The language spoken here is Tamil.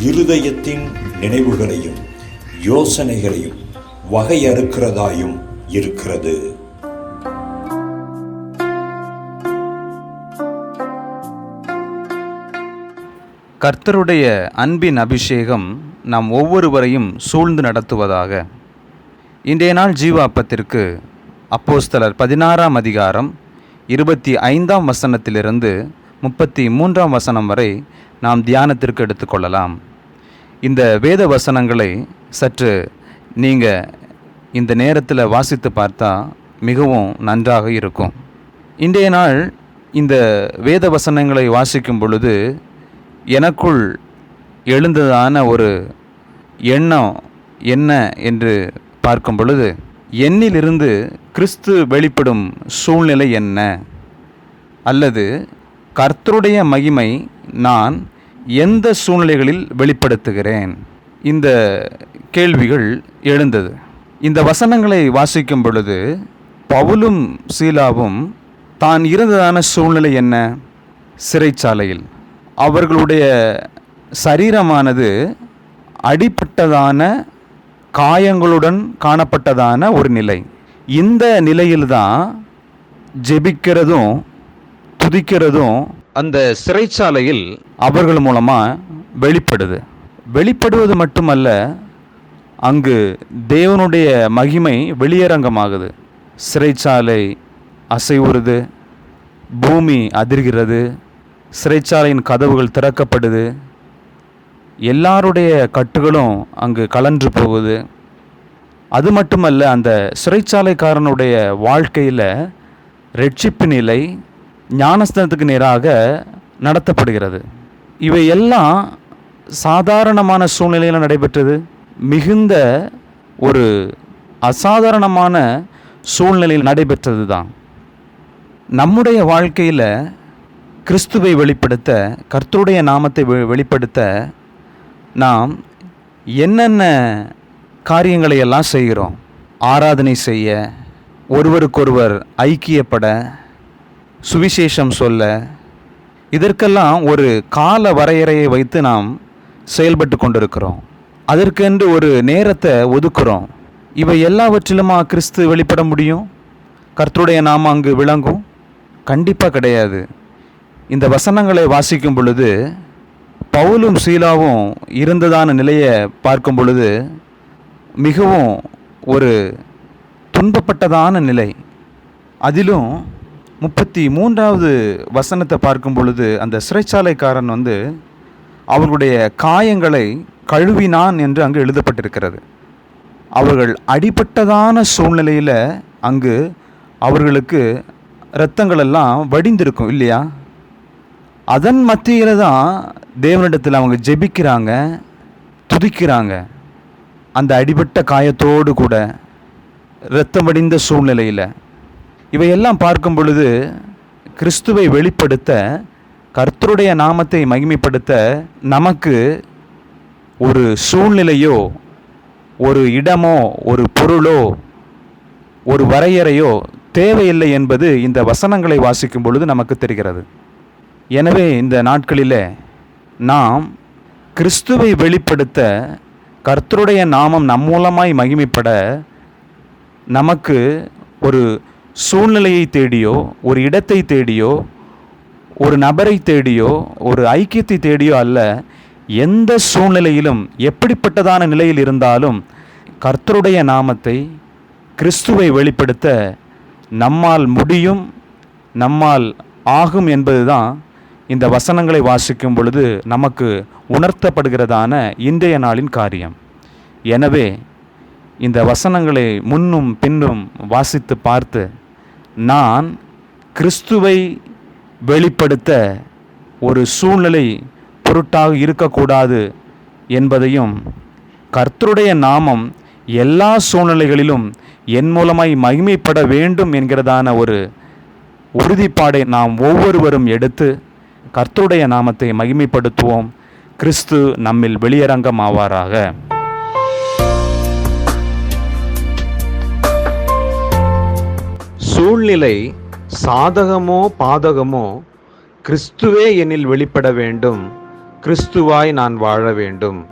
இருதயத்தின் நினைவுகளையும் யோசனைகளையும் வகையறுக்கிறதாயும் இருக்கிறது. கர்த்தருடைய அன்பின் அபிஷேகம் நாம் ஒவ்வொருவரையும் சூழ்ந்து நடத்துவதாக. இன்றைய நாள் ஜீவாப்பத்திற்கு அப்போஸ்தலர் பதினாறாம் அதிகாரம் இருபத்தி ஐந்தாம் வசனத்திலிருந்து முப்பத்தி மூன்றாம் வசனம் வரை நாம் தியானத்திற்கு எடுத்துக்கொள்ளலாம். இந்த வேத வசனங்களை சற்று நீங்கள் இந்த நேரத்தில் வாசித்து பார்த்தா மிகவும் நன்றாக இருக்கும். இன்றைய நாள் இந்த வேத வசனங்களை வாசிக்கும் பொழுது எனக்குள் எழுந்ததான ஒரு எண்ணம் என்ன என்று பார்க்கும் பொழுது என்னிலிருந்து கிறிஸ்து வெளிப்படும் சூழ்நிலை என்ன? அல்லது கர்த்தருடைய மகிமை நான் எந்த சூழ்நிலைகளில் வெளிப்படுத்துகிறேன்? இந்த கேள்விகள் எழுந்தது. இந்த வசனங்களை வாசிக்கும் பொழுது பவுலும் சீலாவும் தான் இருந்ததான சூழ்நிலை என்ன? சிறைச்சாலையில். அவர்களுடைய சரீரமானது அடிப்பட்டதான காயங்களுடன் காணப்பட்டதான ஒரு நிலை. இந்த நிலையில்தான் ஜெபிக்கிறதும் துதிக்கிறதும் அந்த சிறைச்சாலையில் அவர்கள் மூலமாக வெளிப்படுது. வெளிப்படுவது மட்டுமல்ல அங்கு தேவனுடைய மகிமை வெளியரங்கமாகுது. சிறைச்சாலை அசைவுறுது பூமி அதிர்கிறது சிறைச்சாலையின் கதவுகள் திறக்கப்படுது எல்லாருடைய கட்டுகளும் அங்கு கலன்று போகுது. அது மட்டுமல்ல அந்த சிறைச்சாலைக்காரனுடைய வாழ்க்கையில் ரட்சிப்பு நிலை ஞானஸ்தானத்துக்கு நேராக நடத்தப்படுகிறது. இவை எல்லாம் சாதாரணமான சூழ்நிலையில் நடைபெற்றது. மிகுந்த ஒரு அசாதாரணமான சூழ்நிலையில் நடைபெற்றது தான் நம்முடைய வாழ்க்கையில் கிறிஸ்துவை வெளிப்படுத்த கர்த்தருடைய நாமத்தை வெ- வெளிப்படுத்த நாம் என்னென்ன காரியங்களை எல்லாம் செய்கிறோம்? ஆராதனை செய்ய ஒருவருக்கொருவர் ஐக்கியப்பட சுவிசேஷம் சொல்ல இதற்கெல்லாம் ஒரு கால வரையறையை வைத்து நாம் செயல்பட்டு கொண்டிருக்கிறோம். அதற்கென்று ஒரு நேரத்தை ஒதுக்குறோம். இவை எல்லாவற்றிலுமா கிறிஸ்து வெளிப்பட முடியும்? கர்த்தருடைய நாம அங்கு விளங்கும்? கண்டிப்பாக கிடையாது. இந்த வசனங்களை வாசிக்கும் பொழுது பவுலும் சீலாவும் இருந்ததான நிலையை பார்க்கும் பொழுது மிகவும் ஒரு துன்பப்பட்டதான நிலை. அதிலும் முப்பத்தி மூன்றாவது வசனத்தை பார்க்கும் பொழுது அந்த சிறைச்சாலைக்காரன் வந்து அவர்களுடைய காயங்களை கழுவினான் என்று அங்கு எழுதப்பட்டிருக்கிறது. அவர்கள் அடிபட்டதான சூழ்நிலையில் அங்கு அவர்களுக்கு இரத்தங்கள் எல்லாம் வடிந்திருக்கும் இல்லையா? அதன் மத்தியில் தான் தேவனிடத்தில் அவங்க ஜெபிக்கிறாங்க துதிக்கிறாங்க. அந்த அடிபட்ட காயத்தோடு கூட இரத்தம் வடிந்த சூழ்நிலையில் இவையெல்லாம் பார்க்கும் பொழுது கிறிஸ்துவை வெளிப்படுத்த கர்த்தருடைய நாமத்தை மகிமைப்படுத்த நமக்கு ஒரு சூழ்நிலையோ ஒரு இடமோ ஒரு பொருளோ ஒரு வரையறையோ தேவையில்லை என்பது இந்த வசனங்களை வாசிக்கும் பொழுது நமக்கு தெரிகிறது. எனவே இந்த நாட்களில் நாம் கிறிஸ்துவை வெளிப்படுத்த கர்த்தருடைய நாமம் நம் மூலமாய் மகிமைப்பட நமக்கு ஒரு சூழ்நிலையை தேடியோ ஒரு இடத்தை தேடியோ ஒரு நபரை தேடியோ ஒரு ஐக்கியத்தை தேடியோ அல்ல எந்த சூழ்நிலையிலும் எப்படிப்பட்டதான நிலையில் இருந்தாலும் கர்த்தருடைய நாமத்தை கிறிஸ்துவை வெளிப்படுத்த நம்மால் முடியும் நம்மால் ஆகும் என்பதுதான் இந்த வசனங்களை வாசிக்கும் பொழுது நமக்கு உணர்த்தப்படுகிறதான இன்றைய நாளின் காரியம். எனவே இந்த வசனங்களை முன்னும் பின்னும் வாசித்து பார்த்து நான் கிறிஸ்துவை வெளிப்படுத்த ஒரு சூழ்நிலை பொருட்டாக இருக்கக்கூடாது என்பதையும் கர்த்தருடைய நாமம் எல்லா சூழ்நிலைகளிலும் என் மூலமாய் மகிமைப்பட வேண்டும் என்கிறதான ஒரு உறுதிப்பாடை நாம் ஒவ்வொருவரும் எடுத்து கர்த்தருடைய நாமத்தை மகிமைப்படுத்துவோம். கிறிஸ்து நம்மில் வெளியரங்கமாவாராக. சூழ்நிலை சாதகமோ பாதகமோ கிறிஸ்துவே என்னில் வெளிப்பட வேண்டும். கிறிஸ்துவாய் நான் வாழ வேண்டும்.